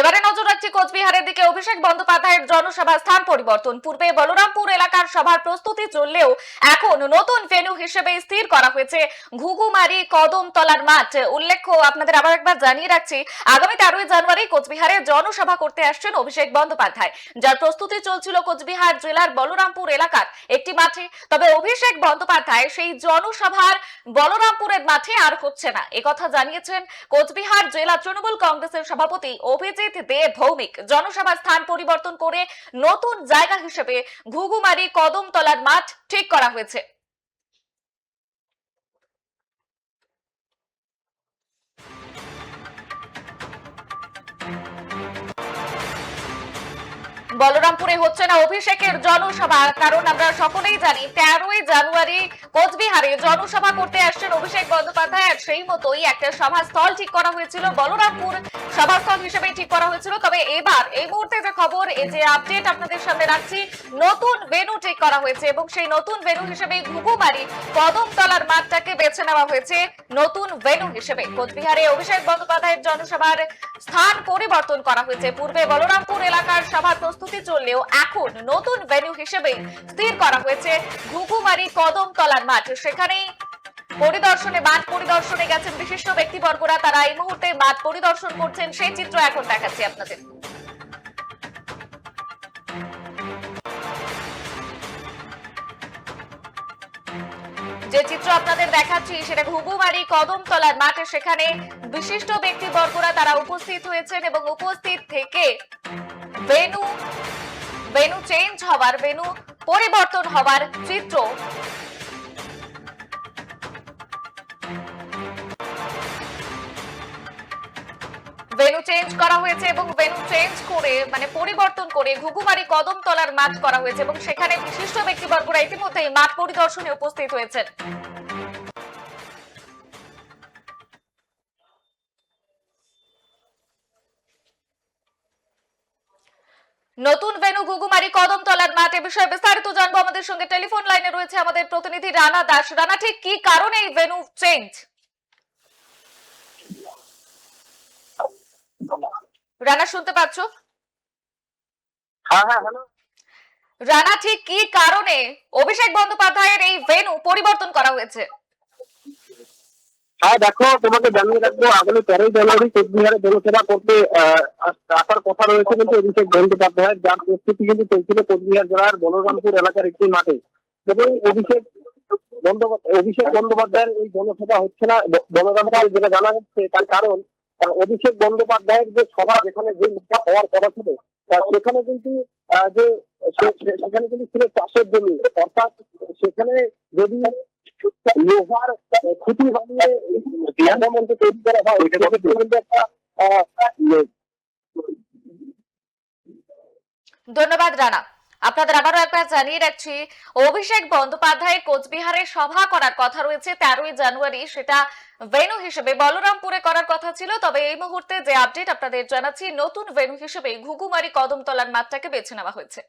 এবারে নজর রাখছি কোচবিহারের দিকে। অভিষেক বন্দ্যোপাধ্যায়ের জনসভা স্থান পরিবর্তন। পূর্বে বলরামপুর এলাকার সভার প্রস্তুতি চললেও এখন নতুন ভেন্যু হিসেবে স্থির করা হয়েছে। ঘুঘুমারি, কদমতলার মাঠ। উল্লেখ্য, আপনাদের আবার একবার জানিয়ে রাখছি, আগামী তেরোই জানুয়ারি কোচবিহারে জনসভা করতে আসছেন অভিষেক বন্দ্যোপাধ্যায়। যার প্রস্তুতি চলছিল কোচবিহার জেলার বলরামপুর এলাকার একটি মাঠে। তবে অভিষেক বন্দ্যোপাধ্যায় সেই জনসভার বলরামপুরের মাঠে আর হচ্ছে না। একথা জানিয়েছেন কোচবিহার জেলা তৃণমূল কংগ্রেসের সভাপতি অভিজিৎ দে ভৌমিক। জনসভার স্থান পরিবর্তন করে নতুন জায়গা হিসেবে ঘুঘুমারি কদমতলার মাঠ ঠিক করা হয়েছে। বলরামপুরে হচ্ছে না, অভিষেকের জনসভা। কারণ আমরা সকলেই জানি, তেরোই জানুয়ারি কোচবিহারে জনসভা করতে আসছেন অভিষেক বন্দ্যোপাধ্যায়। আর সেই মতোই একটা সভাস্থল ঠিক করা হয়েছিল। বলরামপুর সভাস্থল হিসেবে ঠিক করা হয়েছিল তবে এবার এই মুহূর্তে যে খবর, এই যে আপডেট আপনাদের সামনে রাখছি, নতুন ভেনু ঠিক করা হয়েছে এবং সেই নতুন ভেনু হিসেবে ঘুঘুমারি কদমতলার মাঠটাকে বেছে নেওয়া হয়েছে নতুন ভেনু হিসেবে। কোচবিহারে অভিষেক বন্দ্যোপাধ্যায়ের জনসভার স্থান পরিবর্তন করা হয়েছে। পূর্বে বলরামপুর এলাকার সভার প্রস্তুতি চললেও এখন নতুন ভেন্যু হিসেবে স্থির করা হয়েছে ঘুঘুমারি কদমতলার মাঠ। সেখানেই পরিদর্শনে মাঠ পরিদর্শনে গেছেন বিশিষ্ট ব্যক্তিবর্গরা। তারা এই মুহূর্তে মাঠ পরিদর্শন করছেন। সেই চিত্র এখন দেখাচ্ছি আপনাদের। যে চিত্র আপনাদের দেখাচ্ছি, সেটা ঘুঘুমারি কদমতলার মাঠে, সেখানে বিশিষ্ট ব্যক্তিবর্গরা তারা উপস্থিত হয়েছেন এবং উপস্থিত থেকে ভেনু ভেনু চেঞ্জ হওয়ার ভেনু পরিবর্তন হওয়ার চিত্র ভেনু চেঞ্জ করা হয়েছে এবং ভেনু চেঞ্জ করে মানে পরিবর্তন করে ঘুঘুমারি কদমতলার মাঠ করা হয়েছে এবং সেখানে বিশিষ্ট ব্যক্তিবর্গরা ইতিমধ্যেই মাঠ পরিদর্শনে উপস্থিত হয়েছেন। নতুন ভেনু ঘুঘুমারি কদমতলার মাঠ এ বিষয়ে বিস্তারিত জানব আমাদের সঙ্গে। টেলিফোন লাইনে রয়েছে আমাদের প্রতিনিধি রানা দাস। রানা ঠিক কি কারণে এই ভেনু চেঞ্জ রানা শুনতে পাচ্ছ? হ্যাঁ হ্যাঁ রানা ঠিক কি কারণে অভিষেক বন্দ্যোপাধ্যায়ের এই ভেনু পরিবর্তন করা হয়েছে? হ্যাঁ দেখো, তোমাকে জানিয়ে রাখব, আগামী তেরোই জানুয়ারি কোচবিহারে জনসভা করতে আসার কথা রয়েছে কিন্তু অভিষেক বন্দ্যোপাধ্যায়। যার প্রস্তুতি কিন্তু চলছিল কোচবিহার জেলার বলরামপুর এলাকার একটি মাঠে। এবং অভিষেক অভিষেক বন্দ্যোপাধ্যায়ের এই জনসভা হচ্ছে না। বলরামপুরে যেটা জানা যাচ্ছে, তার কারণ অভিষেক বন্দ্যোপাধ্যায়ের যে সভা, যেখানে যে মুখটা হওয়ার কথা ছিল সেখানে কিন্তু যে সেখানে কিন্তু ছিল চাষের জমি। অর্থাৎ সেখানে যদি লোহার খুঁটি বানিয়ে বিয়ামন্ত্র তৈরি করা হয়। একটা ধন্যবাদ রানা। আপনাদের আবারও একবার জানিয়ে রাখছি অভিষেক বন্দ্যোপাধ্যায় কোচবিহারে সভা করার কথা রয়েছে তেরোই জানুয়ারি। সেটা ভেনু হিসেবে বলরামপুরে করার কথা ছিল। তবে এই মুহূর্তে যে আপডেট আপনাদের জানাচ্ছি নতুন ভেনু হিসেবে ঘুঘুমারি কদমতলার মাঠটাকে বেছে নেওয়া হয়েছে।